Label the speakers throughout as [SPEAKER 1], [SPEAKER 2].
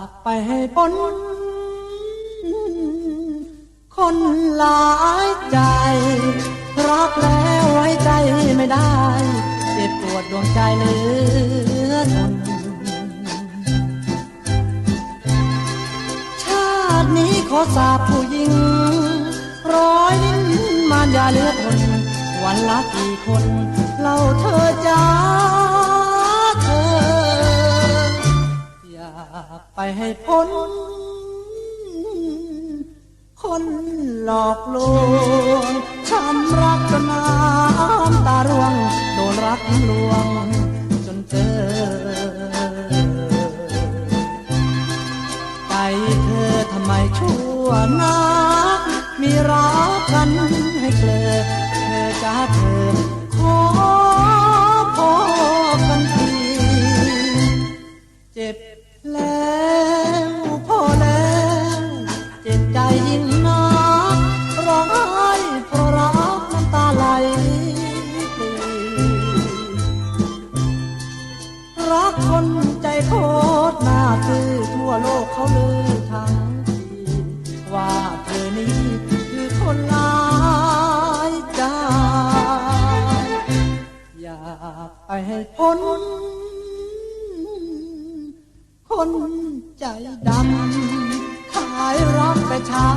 [SPEAKER 1] ากไปให้พ้นคนหลายใจ รักแล้วไว้ใจไม่ได้ เจ็บปวดดวงใจเหลือทนชาตินี้ขอสาบผู้หญิง ร้อยลิ้นมารยาเหลือทนวันละกี่คนเล่าเธอจ้า ให้พ้น คนหลอกลวงช้ำรักจนน้ำตาร่วง โดนรักลวง จนเจอใจเธอทำไมชั่วนัก มีรักกันให้เกลอเธอจ้าเธอ ซื่อทั่วโลกเขาลือทั้งทีว่าเธอนี้คือคนลายใจอยากไปให้พ้น คนใจดำขายรักแต่เช้า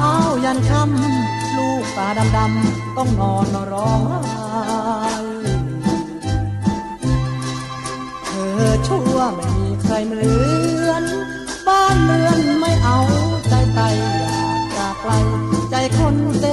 [SPEAKER 1] ยันค่ำลูกตาดำดำต้องนอนร้องไห้เธอชั่วไม่มีใครเหมื อนบ้านเรือนไม่เอาใจไตอยากจากไกลใจคนเต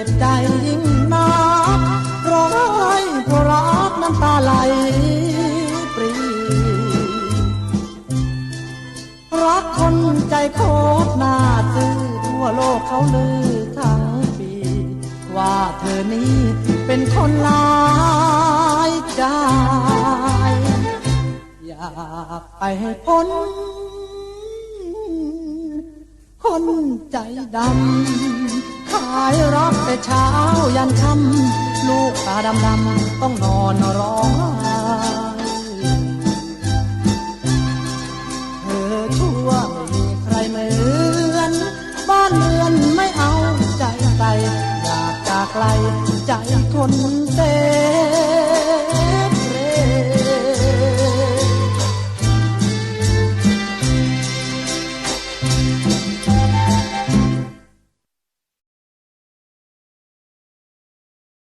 [SPEAKER 1] จ็บใจยิ่งนักร้องไห้เพราะรักน้ำตาไหลปรี รักคนใจโคตรน่าซื่อทั่วโลกเขาลือทั้งปี ว่าเธอนี้เป็นคนลายใจ อยากไปให้พ้นคนใจดำ ขายรักแต่เช้ายันค่ำลูกตาดำดำต้องนอนร้องไห้เธอชั่วไม่มีใครเหมือน บ้านเรือนไม่เอาใจใส่อยากจากไกลใจคนเต้